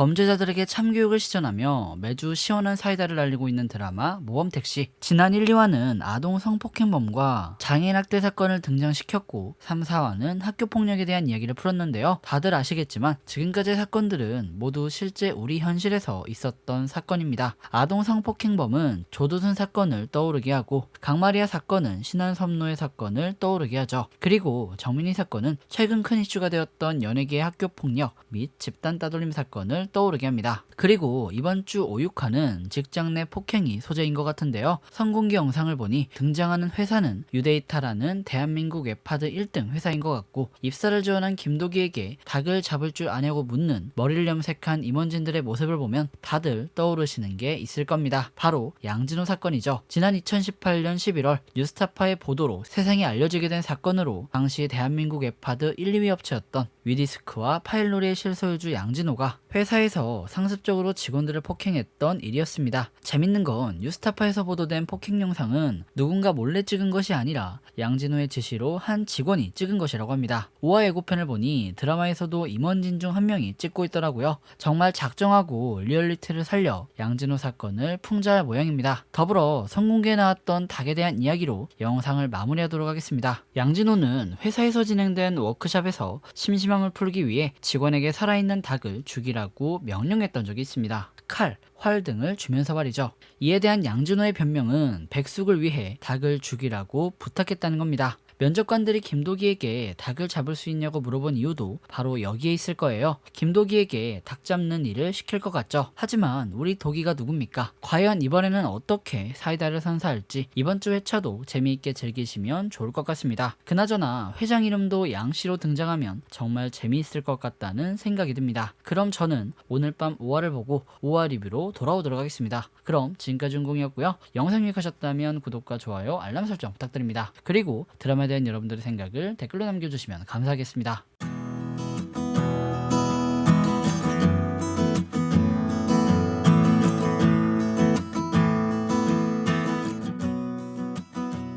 범죄자들에게 참교육을 시전하며 매주 시원한 사이다를 날리고 있는 드라마 모범택시. 지난 1, 2화는 아동 성폭행범과 장애인 학대 사건을 등장시켰고 3, 4화는 학교 폭력에 대한 이야기를 풀었는데요. 다들 아시겠지만 지금까지의 사건들은 모두 실제 우리 현실에서 있었던 사건입니다. 아동 성폭행범은 조두순 사건을 떠오르게 하고 강마리아 사건은 신한 섬노의 사건을 떠오르게 하죠. 그리고 정민희 사건은 최근 큰 이슈가 되었던 연예계의 학교 폭력 및 집단 따돌림 사건을 떠오르게 합니다. 그리고 이번 주 5, 6화는 직장 내 폭행이 소재인 것 같은데요. 선공개 영상을 보니 등장하는 회사는 유데이타라는 대한민국 웹하드 1등 회사인 것 같고 입사를 지원한 김도기에게 닭을 잡을 줄 아냐고 묻는 머리를 염색한 임원진들의 모습을 보면 다들 떠오르시는 게 있을 겁니다. 바로 양진호 사건이죠. 지난 2018년 11월 뉴스타파의 보도로 세상에 알려지게 된 사건으로 당시 대한민국 웹하드 1, 2위 업체였던 위디스크와 파일로리의 실소유주 양진호가 회사에 서 상습적으로 직원들을 폭행했던 일이었습니다. 재밌는 건 뉴스타파에서 보도된 폭행 영상은 누군가 몰래 찍은 것이 아니라 양진호의 지시로 한 직원이 찍은 것이라고 합니다. 5화 예고편을 보니 드라마에서도 임원진 중 한 명이 찍고 있더라고요. 정말 작정하고 리얼리티를 살려 양진호 사건을 풍자할 모양입니다. 더불어 성공개에 나왔던 닭에 대한 이야기로 영상을 마무리하도록 하겠습니다. 양진호는 회사에서 진행된 워크샵에서 심심함을 풀기 위해 직원에게 살아있는 닭을 죽이라고 명령했던 적이 있습니다. 칼, 활 등을 주면서 말이죠. 이에 대한 양진호의 변명은 백숙을 위해 닭을 죽이라고 부탁했다는 겁니다. 면접관들이 김도기에게 닭을 잡을 수 있냐고 물어본 이유도 바로 여기에 있을 거예요. 김도기에게 닭 잡는 일을 시킬 것 같죠. 하지만 우리 도기가 누굽니까? 과연 이번에는 어떻게 사이다를 선사할지 이번 주 회차도 재미있게 즐기시면 좋을 것 같습니다. 그나저나 회장 이름도 양씨로 등장하면 정말 재미있을 것 같다는 생각이 듭니다. 그럼 저는 오늘 밤 5화를 보고 5화 리뷰로 돌아오도록 하겠습니다. 그럼 지금까지 운공이었고요. 영상 유익하셨다면 구독과 좋아요, 알람 설정 부탁드립니다. 그리고 드라마에 대한 여러분들의 생각을 댓글로 남겨주시면 감사하겠습니다.